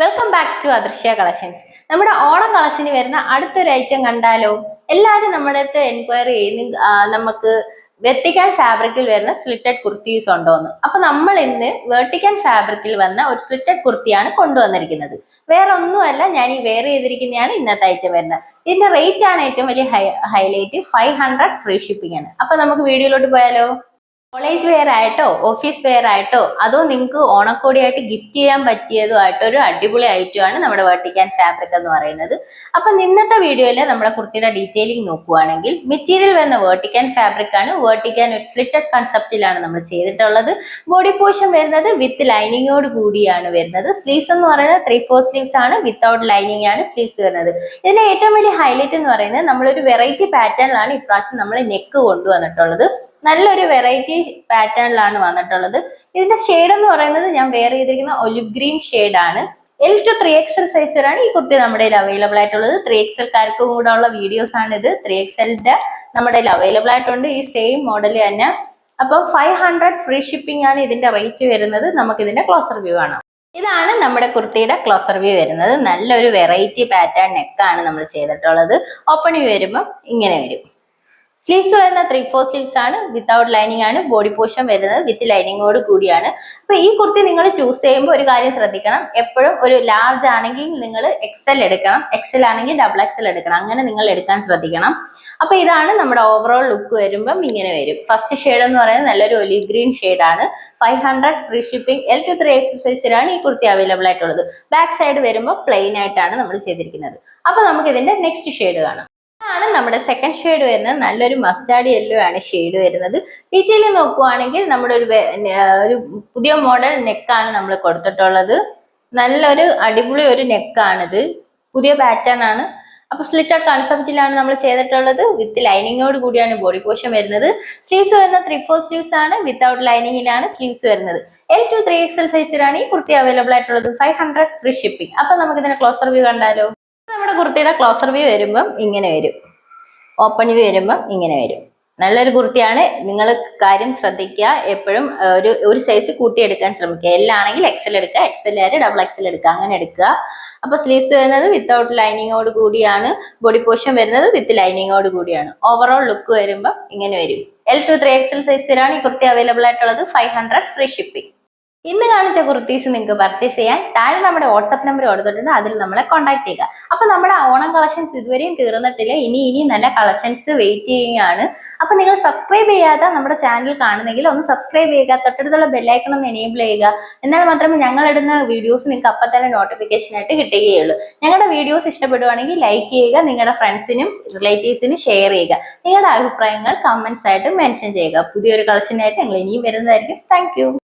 Welcome back to Adrishya collections നമ്മുടെ ഓണം കളക്ഷന് വരുന്ന അടുത്തൊരു ഐറ്റം കണ്ടാലോ? എല്ലാവരും നമ്മുടെ അടുത്ത് എൻക്വയറി ചെയ്യുന്നു നമുക്ക് വെർട്ടിക്കൽ ഫാബ്രിക്കിൽ വരുന്ന സ്ലിറ്റഡ് കുർത്തീസ് ഉണ്ടോന്ന്. അപ്പൊ നമ്മൾ ഇന്ന് വെർട്ടിക്കൽ ഫാബ്രിക്കിൽ വന്ന ഒരു സ്ലിറ്റഡ് കുർത്തിയാണ് കൊണ്ടുവന്നിരിക്കുന്നത്. വേറെ ഒന്നുമല്ല ഞാൻ ഈ വെയർ ചെയ്തിരിക്കുന്നതാണ് ഇന്നത്തെ ഐറ്റം വരുന്നത്. ഇതിന്റെ റേറ്റ് ആണ് ഏറ്റവും വലിയ highlight five hundred free shipping ആണ്. അപ്പൊ നമുക്ക് വീഡിയോയിലോട്ട് പോയാലോ? കോളേജ് വെയർ ആയിട്ടോ ഓഫീസ് വെയർ ആയിട്ടോ അതോ നിങ്ങൾക്ക് ഓണക്കോടിയായിട്ട് ഗിഫ്റ്റ് ചെയ്യാൻ പറ്റിയതോ ആയിട്ടോ ഒരു അടിപൊളി ഐറ്റമാണ് നമ്മുടെ വെർട്ടിക്കാൻ ഫാബ്രിക് എന്ന് പറയുന്നത്. അപ്പൊ ഇന്നത്തെ വീഡിയോയിൽ നമ്മുടെ കുർത്തിയുടെ ഡീറ്റെയിലിംഗ് നോക്കുവാണെങ്കിൽ മെറ്റീരിയൽ വരുന്ന വേർട്ടിക്കാൻ ഫാബ്രിക് ആണ്. വേർട്ടിക്കാൻ ഒരു സ്ലിറ്റഡ് കൺസെപ്റ്റിലാണ് നമ്മൾ ചെയ്തിട്ടുള്ളത്. ബോഡി പോർഷൻ വരുന്നത് വിത്ത് ലൈനിങ്ങോട് കൂടിയാണ് വരുന്നത്. സ്ലീവ്സ് എന്ന് പറയുന്നത് ത്രീ ഫോർ സ്ലീവ്സ് ആണ്. വിത്തൗട്ട് ലൈനിങ് ആണ് സ്ലീവ്സ് വരുന്നത്. ഇതിന്റെ ഏറ്റവും വലിയ ഹൈലൈറ്റ് എന്ന് പറയുന്നത് നമ്മളൊരു വെറൈറ്റി പാറ്റേണിലാണ് ഇപ്രാവശ്യം നമ്മൾ നെക്ക് കൊണ്ടുവന്നിട്ടുള്ളത്. നല്ലൊരു വെറൈറ്റി പാറ്റേണിലാണ് വന്നിട്ടുള്ളത്. ഇതിന്റെ ഷെയ്ഡ് എന്ന് പറയുന്നത് ഞാൻ വെയർ ചെയ്തിരിക്കുന്ന ഒലിവ് ഗ്രീൻ ആണ്. L to three XL size വരെയാണ് ഈ കുർത്തി നമ്മുടെ കയ്യിൽ അവൈലബിൾ ആയിട്ടുള്ളത്. ത്രീ എക്സൽക്കാർക്കും കൂടെ ഉള്ള വീഡിയോസ് ആണ് ഇത്. ത്രീ എക്സലിന്റെ നമ്മുടെ കയ്യിൽ അവൈലബിൾ ആയിട്ടുണ്ട്. ഈ സെയിം മോഡൽ തന്നെ. അപ്പോൾ ഫൈവ് ഹൺഡ്രഡ് ഫ്രീ ഷിപ്പിംഗ് ആണ് ഇതിന്റെ റേറ്റ് വരുന്നത്. നമുക്ക് ഇതിന്റെ ക്ലോസർ വ്യൂ ആണ് ഇതാണ് നമ്മുടെ കുർത്തിയുടെ ക്ലോസർ വ്യൂ വരുന്നത്. നല്ലൊരു വെറൈറ്റി പാറ്റേൺ നെക്കാണ് നമ്മൾ ചെയ്തിട്ടുള്ളത്. ഓപ്പൺ വ്യൂ വരുമ്പോൾ ഇങ്ങനെ വരും. സ്ലീവ്സ് വരുന്ന ത്രീ ഫോർ സ്ലീവ്സ് ആണ്. വിത്തൗട്ട് ലൈനിങ് ആണ്. ബോഡി പോർഷൻ വരുന്നത് വിത്ത് ലൈനിങ്ങോട് കൂടിയാണ്. അപ്പൊ ഈ കുർത്തി നിങ്ങൾ ചൂസ് ചെയ്യുമ്പോൾ ഒരു കാര്യം ശ്രദ്ധിക്കണം. എപ്പോഴും ഒരു ലാർജ് ആണെങ്കിൽ നിങ്ങൾ എക്സൽ എടുക്കണം. എക്സൽ ആണെങ്കിൽ ഡബിൾ എക്സൽ എടുക്കണം. അങ്ങനെ നിങ്ങൾ എടുക്കാൻ ശ്രദ്ധിക്കണം. അപ്പൊ ഇതാണ് നമ്മുടെ ഓവറോൾ ലുക്ക് വരുമ്പം ഇങ്ങനെ വരും. ഫസ്റ്റ് ഷെയ്ഡ് എന്ന് പറയുന്നത് നല്ലൊരു ഒലിവ് ഗ്രീൻ ആണ്. Five hundred free shipping L to three എക്സസൈസിലാണ് ഈ കുർത്തി അവൈലബിൾ ആയിട്ടുള്ളത്. ബാക്ക് സൈഡ് വരുമ്പോൾ പ്ലെയിൻ ആയിട്ടാണ് നമ്മൾ ചെയ്തിരിക്കുന്നത്. അപ്പൊ നമുക്ക് ഇതിന്റെ നെക്സ്റ്റ് ഷെയ്ഡ് കാണാം. നമ്മുടെ സെക്കൻഡ് ഷെയ്ഡ് വരുന്നത് നല്ലൊരു മസ്റ്റാർഡ് യെല്ലോ ആണ് ഷെയ്ഡ് വരുന്നത്. ഡീറ്റെയിൽ നോക്കുവാണെങ്കിൽ നമ്മുടെ ഒരു ഒരു പുതിയ മോഡൽ നെക്കാണ് നമ്മൾ കൊടുത്തിട്ടുള്ളത്. നല്ലൊരു അടിപൊളി ഒരു നെക്കാണിത് പുതിയ പാറ്റേൺ ആണ്. അപ്പൊ സ്ലിറ്റ് ഔട്ട് കൺസെപ്റ്റിലാണ് നമ്മൾ ചെയ്തിട്ടുള്ളത്. വിത്ത് ലൈനിങ്ങോട് കൂടിയാണ് ബോഡി പോർഷൻ വരുന്നത്. സ്ലീവ്സ് വരുന്ന ത്രീ ഫോർ സ്ലീവ്സ് ആണ് വിത്തൗട്ട് ലൈനിങ്ങിലാണ് സ്ലീവ്സ് വരുന്നത്. എൽ ടു ത്രീ എക്സൽ സൈസിലാണ് ഈ കുർത്തി അവൈലബിൾ ആയിട്ടുള്ളത്. ഫൈവ് ഹൺഡ്രഡ് ഫ്രീ ഷിപ്പിംഗ് അപ്പൊ നമുക്ക് ഇതിന്റെ ക്ലോസർ വ്യൂ കണ്ടാലോ? നമ്മുടെ കുർത്തിയുടെ ക്ലോസർ വ്യൂ വരുമ്പം ഇങ്ങനെ വരും. ഓപ്പൺ വ്യൂ ഇങ്ങനെ വരും. നല്ലൊരു കുർത്തിയാണ്. നിങ്ങൾ കാര്യം ശ്രദ്ധിക്കുക. എപ്പോഴും ഒരു ഒരു സൈസ് കൂട്ടിയെടുക്കാൻ ശ്രമിക്കുക. എല്ലാണെങ്കിൽ എക്സൽ എടുക്കുക. എക്സൽ ആര് ഡബിൾ എക്സൽ എടുക്കുക. അങ്ങനെ എടുക്കുക. അപ്പോൾ സ്ലീവ്സ് വരുന്നത് വിത്തൗട്ട് ലൈനിങ്ങോട് കൂടിയാണ്. ബോഡി പോർഷൻ വരുന്നത് വിത്ത് ലൈനിങ്ങോട് കൂടിയാണ്. ഓവറോൾ ലുക്ക് വരുമ്പോൾ ഇങ്ങനെ വരും. എൽ ടു ത്രീ എക്സൽ സൈസിലാണ് ഈ കുർത്തി അവൈലബിൾ ആയിട്ടുള്ളത്. ഫൈവ് ഹൺഡ്രഡ് ഫ്രീ ഷിപ്പിംഗ് ഇന്ന് കാണിച്ച കുർത്തീസ് നിങ്ങൾക്ക് പർച്ചേസ് ചെയ്യാൻ താഴെ നമ്മുടെ വാട്സപ്പ് നമ്പർ കൊടുത്തിട്ടുണ്ട്. അതിൽ നമ്മളെ കോൺടാക്ട് ചെയ്യുക. അപ്പൊ നമ്മുടെ ഓണം കളക്ഷൻസ് ഇതുവരെയും തീർന്നിട്ടില്ല. ഇനി ഇനി നല്ല കളക്ഷൻസ് വെയിറ്റ് ചെയ്യുകയാണ്. അപ്പൊ നിങ്ങൾ സബ്സ്ക്രൈബ് ചെയ്യാതെ നമ്മുടെ ചാനൽ കാണുന്നെങ്കിൽ ഒന്ന് സബ്സ്ക്രൈബ് ചെയ്യുക. തൊട്ടടുത്തുള്ള ബെല്ലൈക്കൺ ഒന്ന് എനേബിൾ ചെയ്യുക. എന്നാൽ മാത്രമേ ഞങ്ങൾ ഇടുന്ന വീഡിയോസ് നിങ്ങൾക്ക് അപ്പം തന്നെ നോട്ടിഫിക്കേഷൻ ആയിട്ട് കിട്ടുകയുള്ളൂ. ഞങ്ങളുടെ വീഡിയോസ് ഇഷ്ടപ്പെടുവാണെങ്കിൽ ലൈക്ക് ചെയ്യുക. നിങ്ങളുടെ ഫ്രണ്ട്സിനും റിലേറ്റീവ്സിനും ഷെയർ ചെയ്യുക. നിങ്ങളുടെ അഭിപ്രായങ്ങൾ കമന്റ്സ് ആയിട്ട് മെൻഷൻ ചെയ്യുക. പുതിയൊരു കളക്ഷനായിട്ട് ഞങ്ങൾ ഇനിയും വരുന്നതായിരിക്കും. താങ്ക്